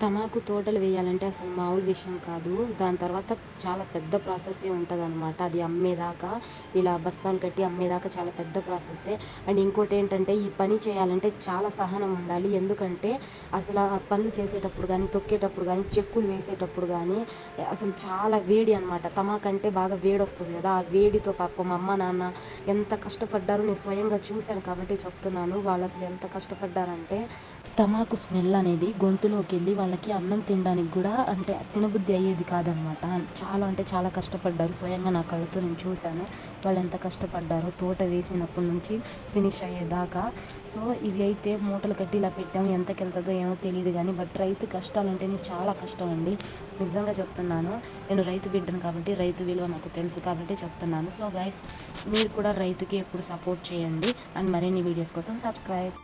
తమాకు తోటలు వేయాలంటే అసలు మామూలు విషయం కాదు. దాని తర్వాత చాలా పెద్ద ప్రాసెస్సే ఉంటుంది అనమాట అది అమ్మేదాకా ఇలా బస్తాలు కట్టి అమ్మేదాకా చాలా పెద్ద ప్రాసెస్సే. అండ్ ఇంకోటి ఏంటంటే ఈ పని చేయాలంటే చాలా సహనం ఉండాలి. ఎందుకంటే అసలు ఆ పనులు చేసేటప్పుడు కానీ తొక్కేటప్పుడు కానీ చెక్కులు వేసేటప్పుడు కానీ అసలు చాలా వేడి అనమాట తమాకంటే బాగా వేడి వస్తుంది కదా. ఆ వేడితో పాపం అమ్మ నాన్న ఎంత కష్టపడ్డారో నేను స్వయంగా చూశాను కాబట్టి చెప్తున్నాను. వాళ్ళు అసలు ఎంత కష్టపడ్డారంటే తమాకు స్మెల్ అనేది గొంతులోకి వెళ్ళి వాళ్ళకి అన్నం తినడానికి కూడా అంటే తినబుద్ధి అయ్యేది కాదనమాట. చాలా అంటే చాలా కష్టపడ్డారు. స్వయంగా నా కళ్ళతో నేను చూశాను. వాళ్ళు ఎంత కష్టపడ్డారో తోట వేసినప్పటి నుంచి ఫినిష్ అయ్యేదాకా. సో ఇవి అయితే మూటలు కట్టి ఇలా పెట్టాము. ఎంతకి వెళ్తుందో ఏమో తెలియదు కానీ బట్ రైతు కష్టాలంటేనే చాలా కష్టం అండి. నిజంగా చెప్తున్నాను. నేను రైతు బిడ్డను కాబట్టి రైతు విలువ నాకు తెలుసు కాబట్టి చెప్తున్నాను. సో గైస్ మీరు కూడా రైతుకి ఎప్పుడు సపోర్ట్ చేయండి. అండ్ మరిన్ని వీడియోస్ కోసం సబ్స్క్రైబ్